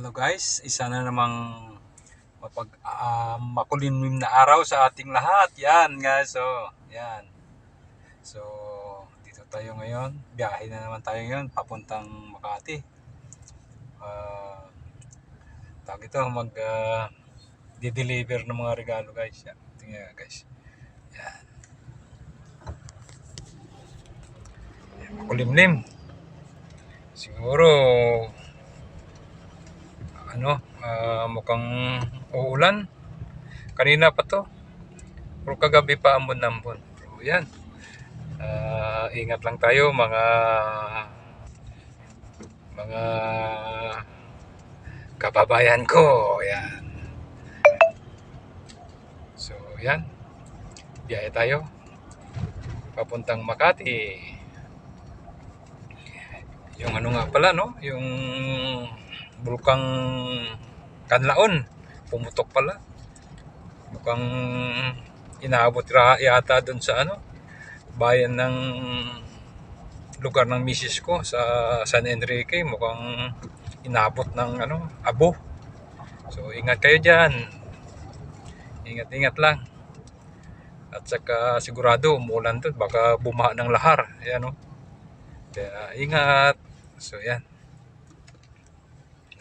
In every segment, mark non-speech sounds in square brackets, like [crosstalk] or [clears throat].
Hello guys, isa na namang mapag ah, makulimlim na araw sa ating lahat. Yan guys, so yan. So dito tayo ngayon. Biyahe na naman tayo ngayon papuntang Makati. Ah, tawag ito mag ah, di-deliver ng mga regalo guys. Yan. Tingnan guys. Yan. Yan, Makulimlim. Siguro ano, ah, mukhang uulan. Kanina pa to. Pero kagabi pa ambon-ambon. Pero yan. Ah, ingat lang tayo mga mga kababayan ko. Yan. So, yan. Biyahe tayo. Papuntang Makati. Yung ano nga pala, no? Yung bulkang Kanlaon. Pumutok pala. Mukhang inaabot yata doon sa ano, bayan ng lugar ng misis ko sa San Enrique. Mukhang inabot ng ano, abo. So ingat kayo dyan. Ingat-ingat lang. At saka sigurado umulan to baka bumaha ng lahar. Ayan o. Kaya ingat. So yan.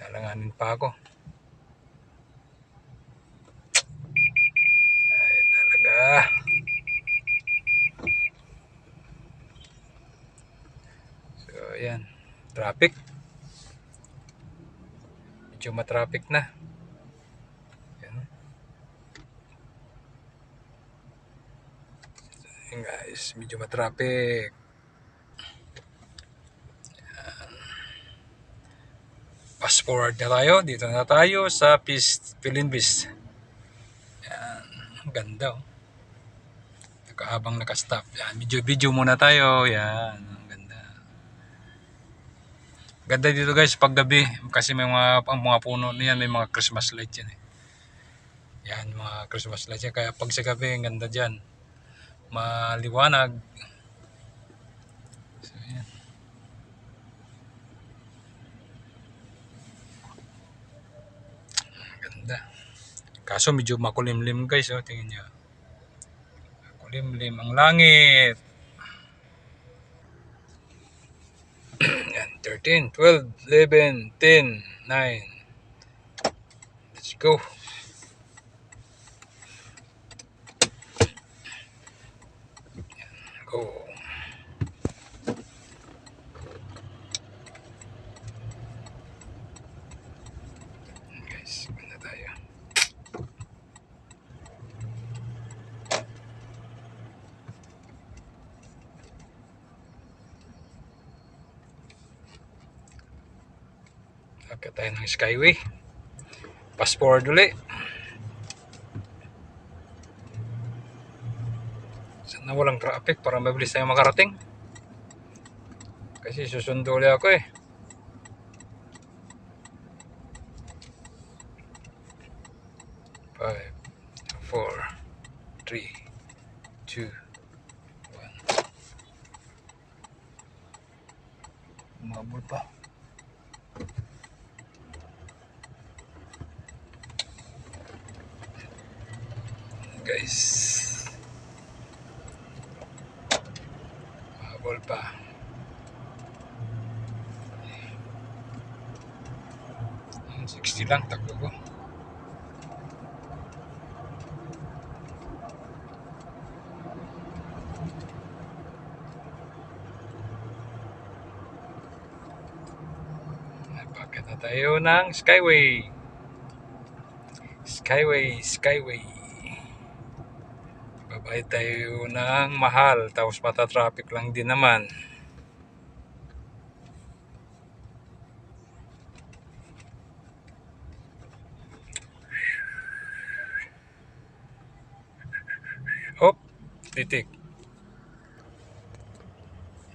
Nalanganin pa ako. Ay talaga. So yan. Traffic. Medyo matraffic na. Yan. Yan guys, medyo matraffic. Fast forward na tayo. Dito na tayo sa Pilinbis. Yan. Ang ganda oh. Nakahabang nakastop. Yan. Video, video muna tayo. Yan. Ang ganda. Ganda dito guys pag gabi. Kasi may mga, ang mga puno niyan may mga Christmas light yan eh. Yan. Mga Christmas light yan. Kaya pag sa gabi ang ganda dyan. Maliwanag. So yan. Ganda. Kaso medyo makulimlim guys, oh, tingin niyo. Makulimlim ang langit. [clears throat] Yan, 13, 12, 11, 10, 9. Let's go. Yan, go. Yan, Guys, ganda tayo. Akit tayo ng Skyway. Fast forward uli. Sana walang traffic para mabilis tayo makarating. Kasi susundo ulit ako eh. Five, four, three, two, one. Umabol pa. guys. Habol pa. Ayan, 60 lang, takbo ko. Bakit na tayo ng Skyway? Skyway, Skyway. Babayad tayo ng mahal tapos mata-traffic lang din naman. Hop, titik.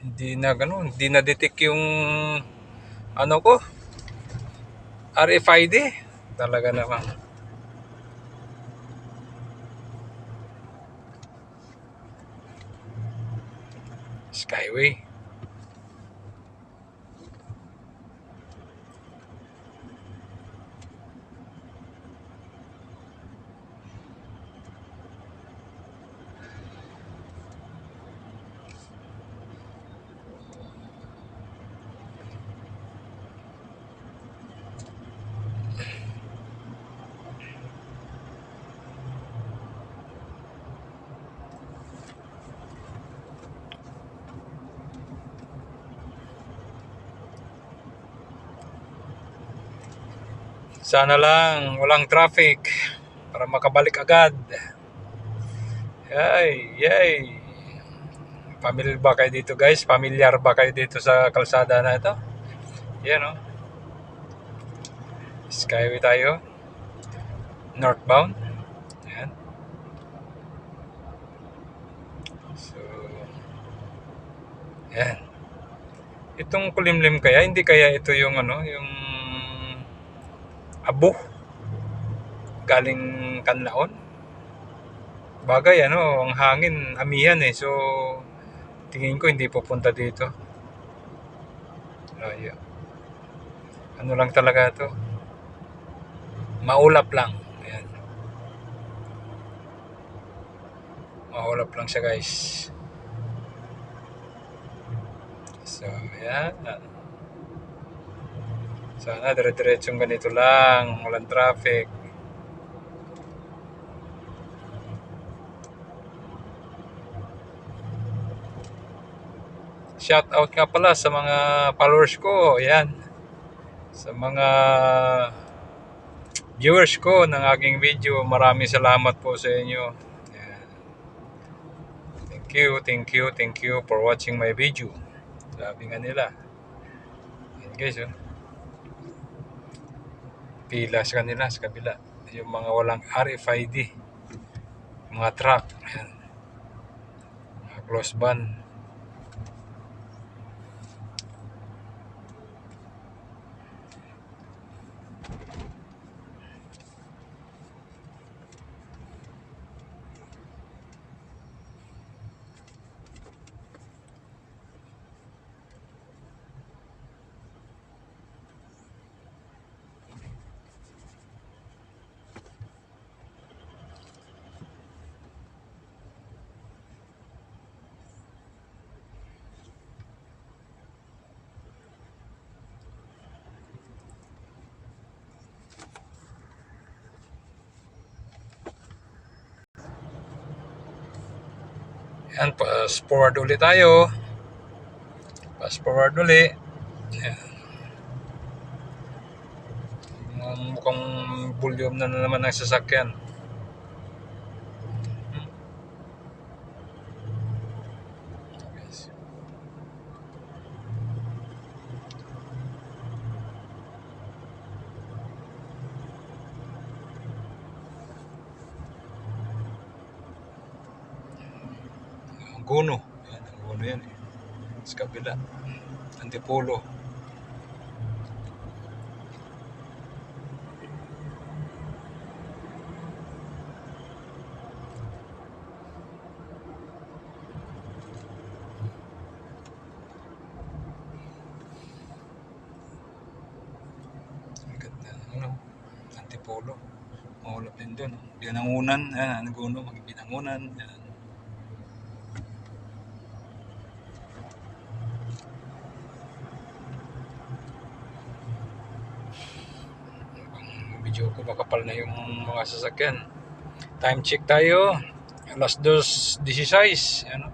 Hindi na ganun, hindi na detect yung ano ko. RFID. Talaga naman. Skyway. Sana lang walang traffic para makabalik agad. Yay, yay. Familiar ba kayo dito guys? Familiar ba kayo dito sa kalsada na ito? Yan o. Skyway tayo. Northbound. Yan. So, yan. Itong kulimlim kaya, hindi kaya ito yung ano, yung abo galing kanlaon. Bagay ano, ang hangin amihan eh. So tingin ko hindi pupunta dito. Layo. Ano lang talaga to? Maulap lang. Ayan. Maulap lang siya guys. So, ayan. Sana dire-diretsong ganito lang, walang traffic. Shout out nga pala sa mga followers ko, ayan. Sa mga viewers ko ng aking video, maraming salamat po sa inyo. Ayan. Thank you, thank you, thank you for watching my video. Sabi nga nila. Ayan guys, oh pila sa kanila sa kabila. Yung mga walang RFID mga truck. Close ban Yan, fast forward ulit tayo. Fast forward ulit. Yan. Mukhang, volume na, na naman ng sasakyan. Hmm. Guys. Ang guno. Guno yan eh. Sa kabila. Antipolo. Ano? Antipolo. Maulap din doon. Binangunan. Yan, ang guno. Magbinangunan. Yan. Makapal na yung mga sasakyan. Time check tayo. Alas 2.16. Ano?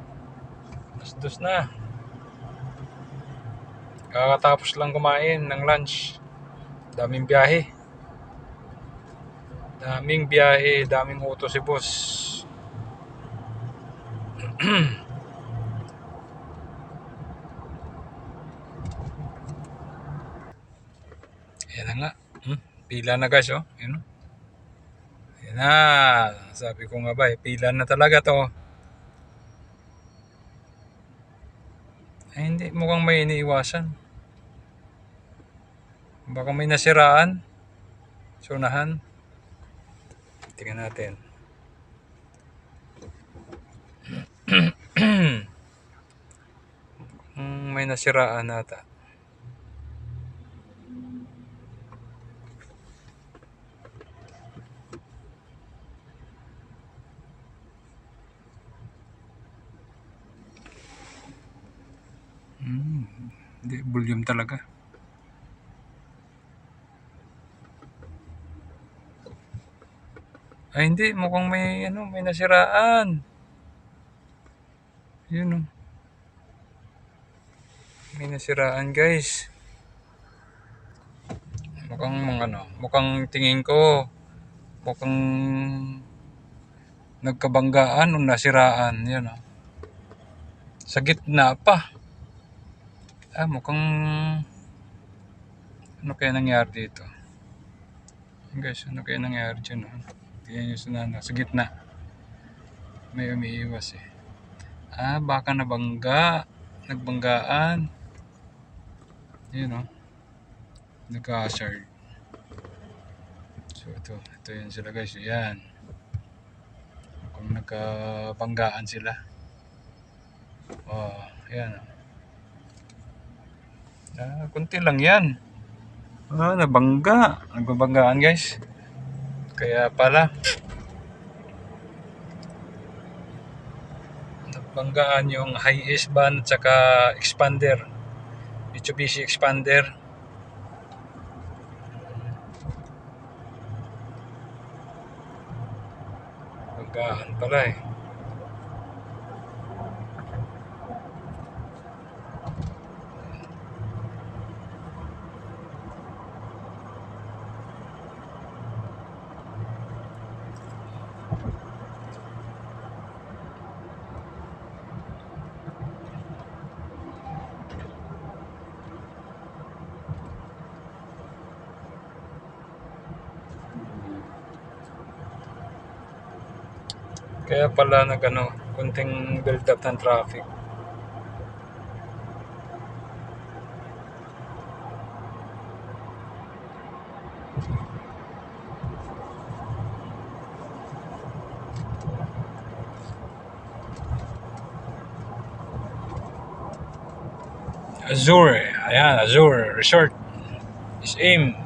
Alas 2 na. Kakatapos lang kumain ng lunch. Daming biyahe. Daming biyahe, daming utos si boss. [clears throat] Ayan na nga. Hmm? Pila na guys, oh. Ayan, oh. Ayan na. Sabi ko nga ba, eh, pila na talaga to. Ay, hindi. Mukhang may iniiwasan. Baka may nasiraan. Sunahan. Tingnan natin. [clears throat] Hmm, may nasiraan ata. Hmm, hindi, volume talaga. Ay hindi, mukhang may ano, may nasiraan. Yun oh. May nasiraan guys. Mukhang ano, mukhang tingin ko, mukhang nagkabanggaan o nasiraan. Yan o. Sa gitna pa. Ah, mukhang ano kaya nangyari dito? Guys, ano kaya nangyari dyan? Oh? Tingnan nyo sa, sa gitna. May umiiwas eh. Ah, baka nabangga. Nagbanggaan. Yun oh. Nagka-hazard. So ito, ito yun sila guys. Yan. Kung nagkabanggaan sila. Oh, yan oh. Ah, kunti lang yan. Ah, nabangga. Nagbabanggaan guys. Kaya pala. Nagbanggaan yung high S band at saka expander. Mitsubishi expander. Banggaan pala eh. Kaya pala nag ano, kunting build up ng traffic. Azure, ayan, Azure Resort is aim.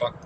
Na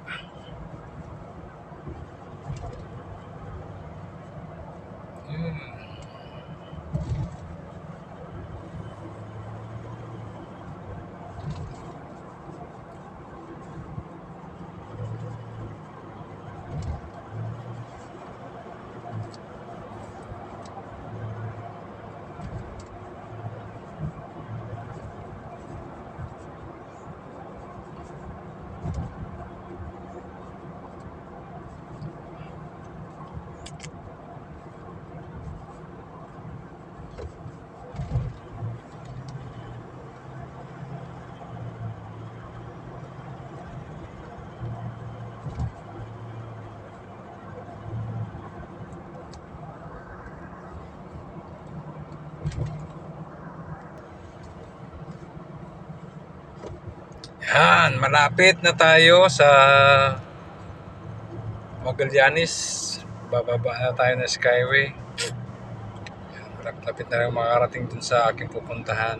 Yan, malapit na tayo sa Magallanes. Bababa na tayo ng Skyway. Yan, malapit na rin makarating dun sa aking pupuntahan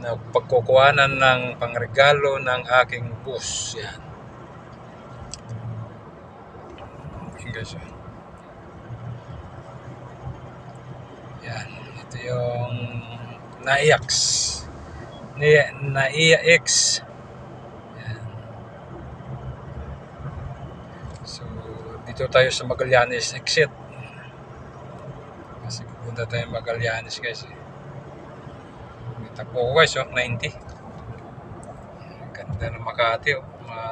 na pagkukuhanan ng pangregalo ng aking bus. Yan. Oh. Yan. Ito yung Naiax. Nia- Naiax. Yan. So, dito tayo sa Magallanes exit. Kasi pupunta tayo Magallanes guys. Eh. May ko guys, oh, 90. Ganda ng Makati, oh. Mga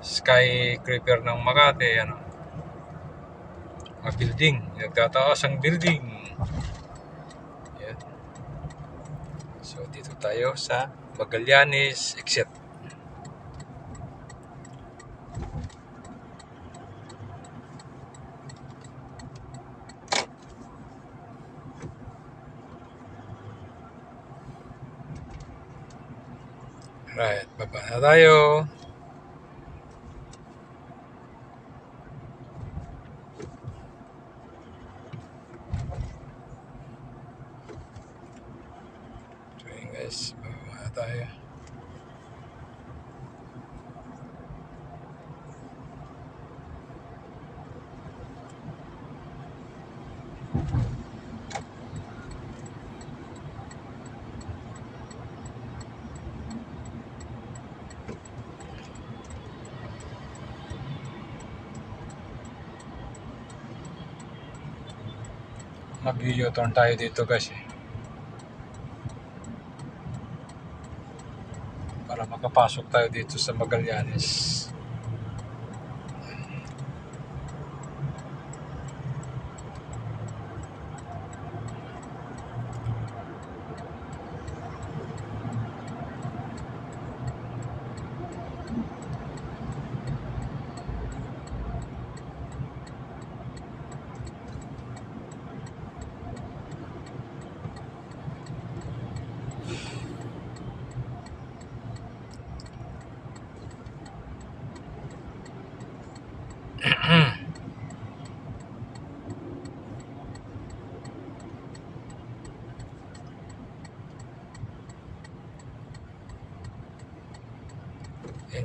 skyscraper ng Makati, ano. Mga building. Nagtataas ang building. Yan. So, dito tayo sa Magallanes exit. അതായോ? Mag-u-turn tayo dito guys eh. Para makapasok tayo dito sa Magallanes.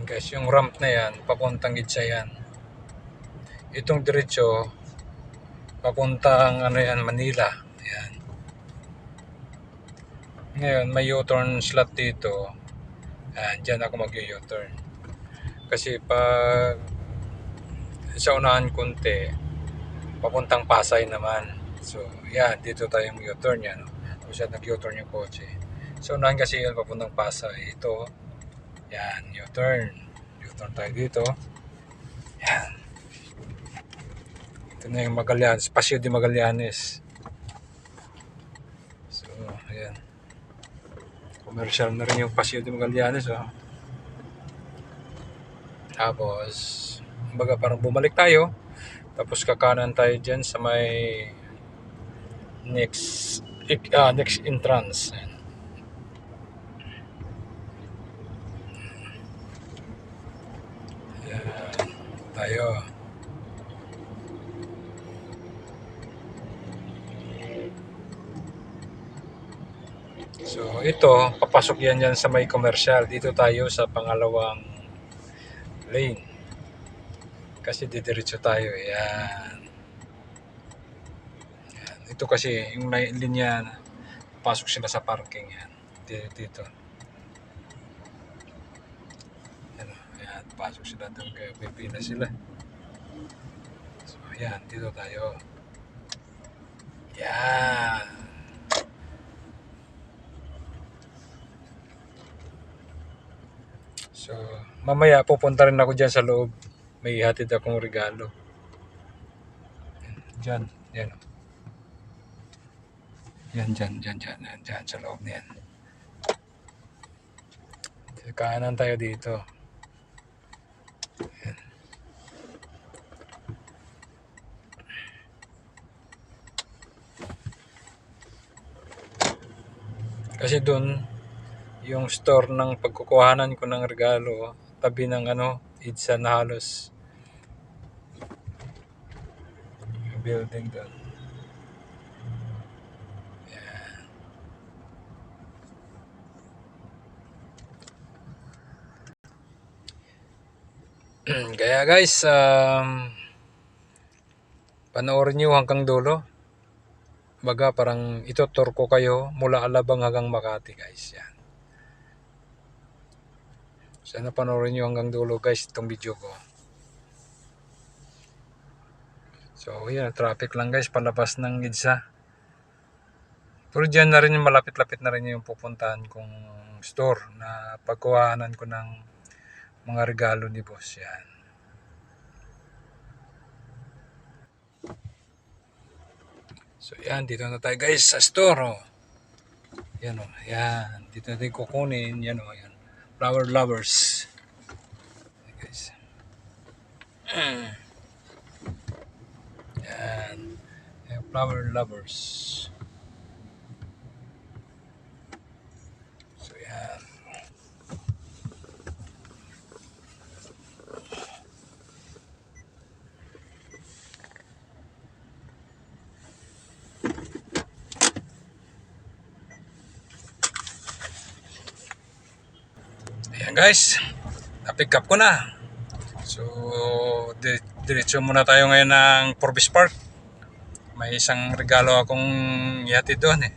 Guys, yung ramp na yan, papuntang Gitsa yan. Itong diretso, papuntang ano yan, Manila. Yan. Ngayon, may U-turn slot dito. Yan, dyan ako mag-U-turn. Kasi pag sa unahan konti, papuntang Pasay naman. So, yan, dito tayo mag-U-turn yan. Kung siya nag-U-turn yung kotse. So, unahan kasi yun papuntang Pasay. Ito, yan, U-turn. U-turn tayo dito. Yan. Ito na yung Magallanes, Paseo de Magallanes. So, ayan. Commercial na rin yung Paseo de Magallanes, oh. Tapos, baga parang bumalik tayo. Tapos kakanan tayo dyan sa may next ah, next entrance. Ayan, tayo. So ito, papasok yan yan sa may commercial. Dito tayo sa pangalawang lane. Kasi didiretso tayo. Yan. yan. Ito kasi, yung linya, pasok sila sa parking yan. Dito. dito. Yan, pasok sila doon kaya pipila sila. So, yan, dito tayo. Yan. So, mamaya pupunta rin ako dyan sa loob. May hatid akong regalo. Dyan, yan. Yan, dyan, dyan, dyan, dyan, dyan, sa loob na yan. Kanan tayo dito. Kasi doon, yung store ng pagkukuhanan ko ng regalo, tabi ng ano, Idsa na halos. Yung building doon. [clears throat] Kaya guys, um, panoorin nyo hanggang dulo. Baga parang itutur ko kayo mula Alabang hanggang Makati guys. Yan. Sana panoorin nyo hanggang dulo guys itong video ko. So yan, traffic lang guys palabas ng Idsa. Pero dyan na rin yung malapit-lapit na rin yung pupuntahan kong store na pagkuhanan ko ng mga regalo ni boss yan. So yan, dito na tayo guys sa store oh. Yan oh, yan. Dito natin kukunin, yan oh, yan. Flower lovers. [clears throat] Yan, guys. Yan, flower lovers. So yan. Ayan guys, na-pick up ko na. So, di- diretso muna tayo ngayon ng Forbes Park. May isang regalo akong ihatid doon eh.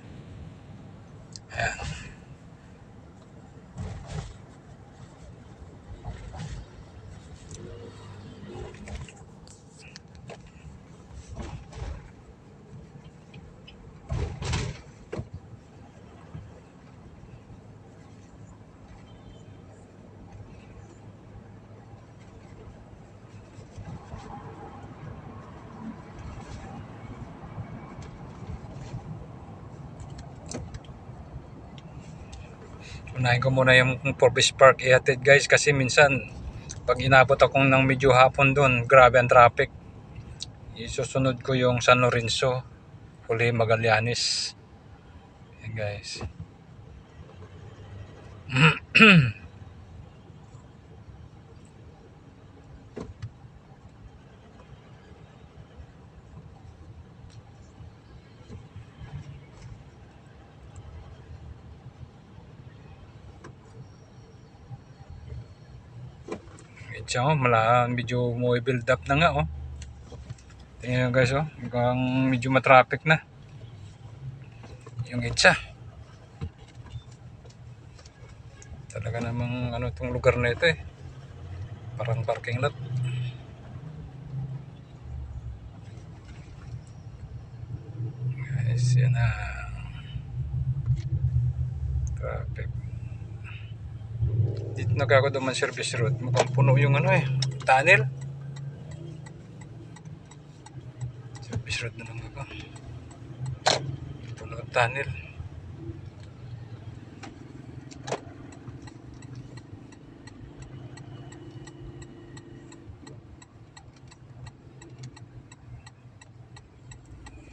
Unahin ko muna yung Forbes Park ihatid guys kasi minsan pag inabot akong ng medyo hapon doon, grabe ang traffic. Isusunod ko yung San Lorenzo, Huli Magallanes. Yan guys. [clears throat] Medyo, oh, mala, medyo mo build up na nga oh. Tingnan guys oh, mukhang medyo matraffic na. Yung itsa. Talaga namang ano itong lugar na ito eh. Parang parking lot. Guys, yan na. Traffic. Dito nagkako duman service road. Mukhang puno yung ano eh. Tunnel. Service road na lang ako. Puno ang tunnel.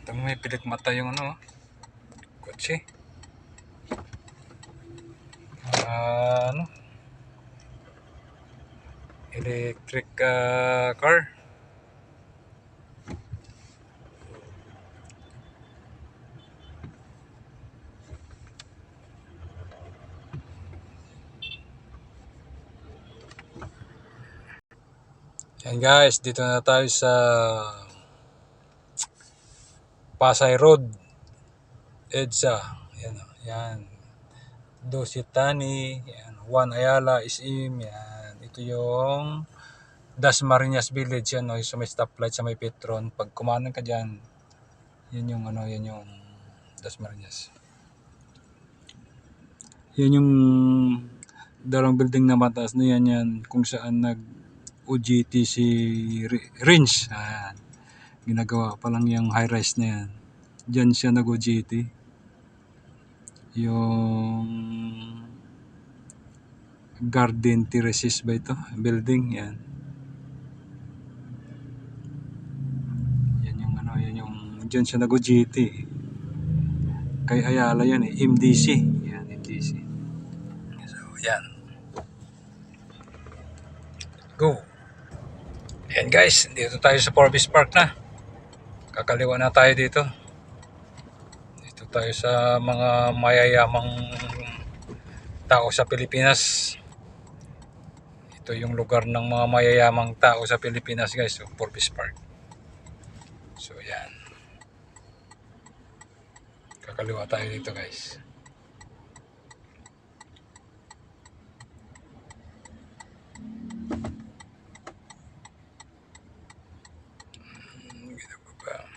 Ito may pilik mata yung ano. oh. Kotse. Ah, ano? Electric ah, car. Yan guys, dito na tayo sa Pasay Road. EDSA. Yan. Yan. Dositani. Yan. Juan Ayala. Isim. Yan. Ito yung Dasmariñas Village. Yan. No? Yung sa may stoplight sa may Petron. Pag kumanan ka dyan, yan yung ano, yan yung Dasmariñas. Yan yung darang building na mataas na yan yan kung saan nag OGT si Rins. Ayan. Ginagawa pa lang yung high rise na yan. Diyan siya nag OGT. Yung Garden Terraces ba ito? Building yan. Yan yung ano, yan yung diyan siya nag OGT. Kay Ayala yan eh, MDC. Yan, MDC. So, yan. Go. Ayan guys, dito tayo sa Forbes Park na. Kakaliwa na tayo dito. Dito tayo sa mga mayayamang tao sa Pilipinas. Ito yung lugar ng mga mayayamang tao sa Pilipinas guys, so Forbes Park. So yan. Kakaliwa tayo dito guys. Gito ko ba?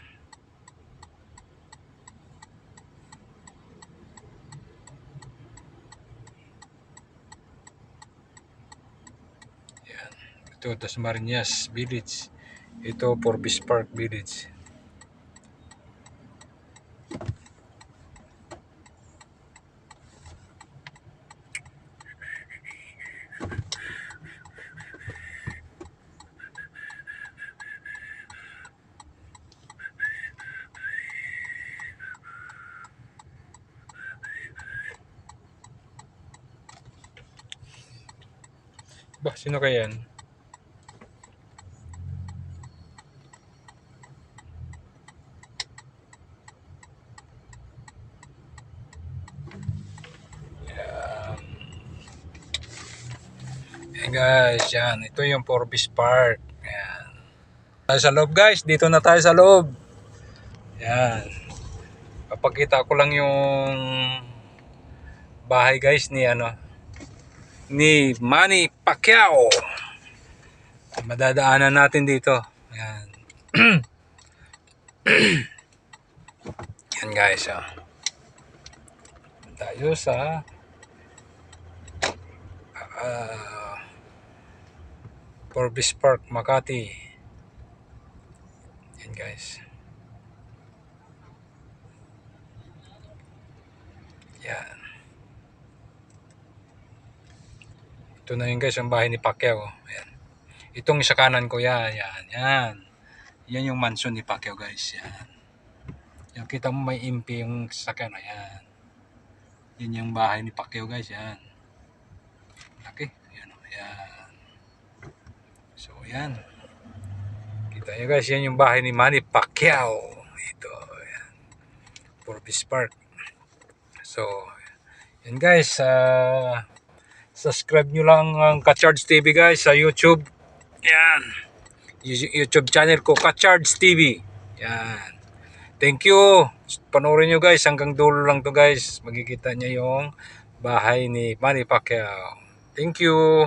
Yan. Ito, Dasmariñas Village. Ito, Forbes Park Village. Ba, sino kaya? Yan. Yan guys, yan. Ito yung Forbes Park. Yan. Tayo sa loob guys. Dito na tayo sa loob. Yan. Papakita ko lang yung bahay guys ni ano ni Manny Pacquiao. Madadaanan natin dito. Yan. [clears throat] Yan guys. Oh. Tayo sa uh, Forbes Park, Makati. Yan guys. Yan. Ito na yun guys, yung bahay ni Pacquiao. Ayan. Itong sa kanan ko yan, yan, yan. Yan yung mansion ni Pacquiao guys, yan. Yan, kita mo may impi yung sakyan, ayan. Yan yung bahay ni Pacquiao guys, yan. Laki, yan, o, yan. So, yan. Kita nyo guys, yan yung bahay ni Manny Pacquiao. Ito, yan. Forbes Park. So, yan guys, ah subscribe nyo lang ang Kacharge TV guys sa YouTube. Yan. You- YouTube channel ko, Kacharge TV. Yan. Thank you. Panoorin nyo guys, hanggang dulo lang to guys. Magkikita nyo yung bahay ni Manny Pacquiao. Thank you.